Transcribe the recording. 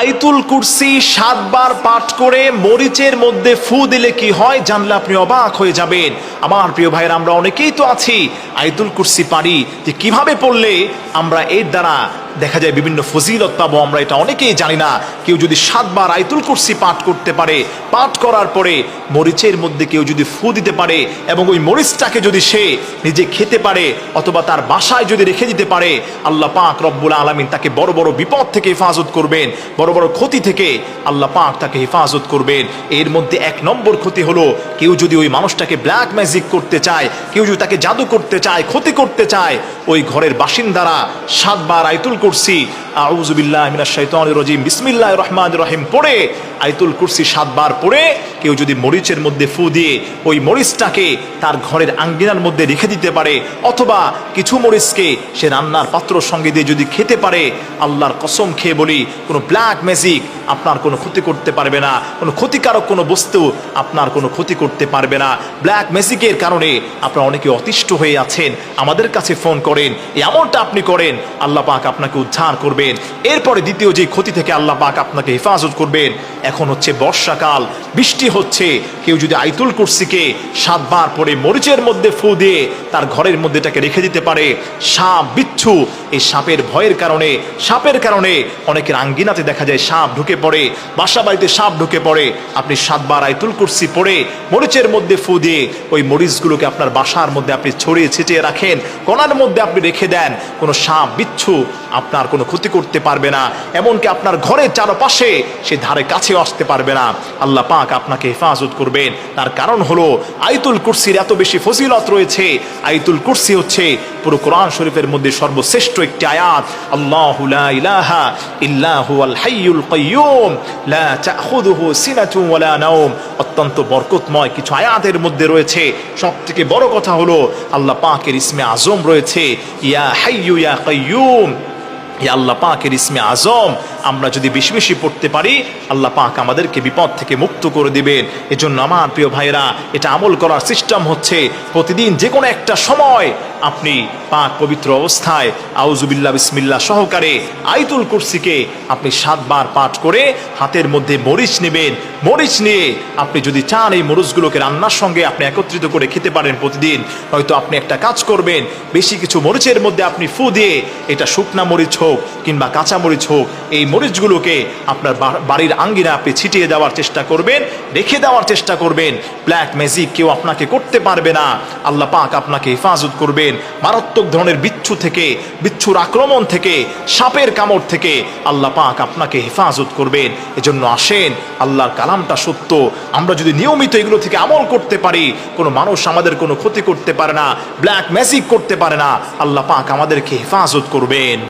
আইতুল কুরসি সাতবার পাঠ করে মরিচের মধ্যে ফু দিলে কি হয় জানলে আপনি অবাক হয়ে যাবেন। আমার প্রিয় ভাইয়ের, আমরা অনেকেই তো আছি আইতুল কুরসি পারি যে কীভাবে পড়লে আমরা এর দ্বারা দেখা যায় বিভিন্ন ফজিলত পাবো, আমরা এটা অনেকেই জানি না। কেউ যদি সাতবার আইতুল কুরসি পাঠ করতে পারে, পাঠ করার পরে মরিচের মধ্যে কেউ যদি ফু দিতে পারে এবং ওই মরিচটাকে যদি সে নিজে খেতে পারে অথবা তার বাসায় যদি রেখে দিতে পারে, আল্লাহ পাক রব্বুল আলমিন তাকে বড় বড় বিপদ থেকে হেফাজত করবেন, বড় বড় ক্ষতি থেকে আল্লাহ পাক তাকে হেফাজত করবেন। এর মধ্যে এক নম্বর ক্ষতি হলো, কেউ যদি ওই মানুষটাকে ব্ল্যাক ম্যাজিক করতে চায়, কেউ যদি তাকে জাদু করতে চায়, ক্ষতি করতে চায়, ওই ঘরের বাসিন্দারা সাতবার আইতুল রহমানির রহিম। পড়ে আইতুল কুরসি সাতবার পড়ে কেউ যদি মরিচের মধ্যে ফু দিয়ে ওই মরিচটাকে তার ঘরের আঙ্গিনার মধ্যে রেখে দিতে পারে, অথবা কিছু মরিচকে সে রান্নার পাত্র সঙ্গে দিয়ে যদি খেতে পারে, আল্লাহর কসম খেয়ে বলি, কোনো ব্ল্যাক ম্যাজিক আপনার কোনো ক্ষতি করতে পারবে না। কোনো ক্ষতিকারক কোনো বস্তু আপনার কোনো ক্ষতি করতে পারবে না। ব্ল্যাক ম্যাজিকের কারণে আপনারা অনেকে অতিষ্ঠ হয়ে আছেন। আমাদের কাছে ফোন করেন। এমনটা আপনি করেন। আল্লাহ পাক আপনাকে উদ্ধার করবেন। এরপরে দ্বিতীয় যে ক্ষতি থেকে আল্লাহ পাক আপনাকে হেফাজত করবেন, এখন হচ্ছে বর্ষাকাল। বৃষ্টি হচ্ছে। কেউ যদি আইতুল কুরসিকে সাতবার পরে মরিচের মধ্যে ফু দিয়ে তার ঘরের মধ্যে এটাকে রেখে দিতে পারে, সাপ বিচ্ছু। এই সাপের ভয়ের কারণে, সাপের কারণে অনেকের আঙ্গিনাতে দেখা যায় সাপ ঢুকে পড়ে, বাসা বাড়িতে সাপ ঢুকে পড়ে, আপনি সাতবার আইতুল কুরসি পড়ে, মরিচের মধ্যে ফু দিয়ে ওই মরিচগুলোকে আপনার বাসার মধ্যে আপনি ছড়িয়ে ছিটিয়ে রাখেন কোনার মধ্যে আপনি রেখে দেন, কোনো সাপ, বিচ্ছু আপনার কোনো ক্ষতি করতে পারবে না, এমনকি আপনার ঘরের চারপাশে সে ধারে কাছেও আসতে পারবে না। আল্লাহ পাক আপনাকে হেফাজত করবেন। তার কারণ হলো আইতুল কুরসির এত বেশি ফজিলত রয়েছে। আইতুল কুরসি হচ্ছে পুরো কোরআন শরীফের মধ্যে সর্বশ্রেষ্ঠ একটি আয়াত। আল্লাহ লা ইলাহা ইল্লাহু আল হাইয়ুল লা তাখুযুহু সিনাতুন ওয়ালা নাওম। অত্যন্ত বরকতময় কিছু আয়াতের মধ্যে রয়েছে। সবথেকে বড় কথা হলো, আল্লাহ পাকের ইসমে আজম রয়েছে, ইয়া হাইয়ু ইয়া কাইয়ুম। ইয়া আল্লাহ পাকের ইসমে আজম আমরা যদি বেশি বেশি পড়তে পারি, আল্লাহ পাক আমাদেরকে বিপদ থেকে মুক্ত করে দিবেন। এজন্য আমার প্রিয় ভাইরা এটা আমল করার সিস্টেম হচ্ছে প্রতিদিন যে কোনো একটা সময় আপনি পাক পবিত্র অবস্থায় আউজুবিল্লা বিসমিল্লা সহকারে আইতুল কুরসিকে আপনি সাতবার পাঠ করে হাতের মধ্যে মরিচ নেবেন। মরিচ নিয়ে আপনি যদি চান এই মরিচগুলোকে রান্নার সঙ্গে আপনি একত্রিত করে খেতে পারেন প্রতিদিন, হয়তো আপনি একটা কাজ করবেন, বেশি কিছু মরিচের মধ্যে আপনি ফু দিয়ে, এটা শুকনা মরিচ হোক কিংবা কাঁচা মরিচ হোক, এই মরিচগুলোকে আপনার বাড়ির আঙ্গিনা আপনি ছিটিয়ে দেওয়ার চেষ্টা করবেন, রেখে দেওয়ার চেষ্টা করবেন। ব্ল্যাক ম্যাজিক কেউ আপনাকে করতে পারবে না। আল্লাহ পাক আপনাকে হেফাজত করবেন। মারাত্মক ধরনের বিচ্ছু থেকে, বিচ্ছুর আক্রমণ থেকে, সাপের কামড় থেকে আল্লাহ পাক আপনাকে হেফাজত করবেন। এজন্য আসেন, আল্লাহর কালামটা সত্য। আমরা যদি নিয়মিত এগুলো থেকে আমল করতে পারি, কোনো মানুষ আমাদের কোনো ক্ষতি করতে পারে না ব্ল্যাক ম্যাজিক করতে পারে না, আল্লাহ পাক আমাদেরকে হেফাজত করবেন।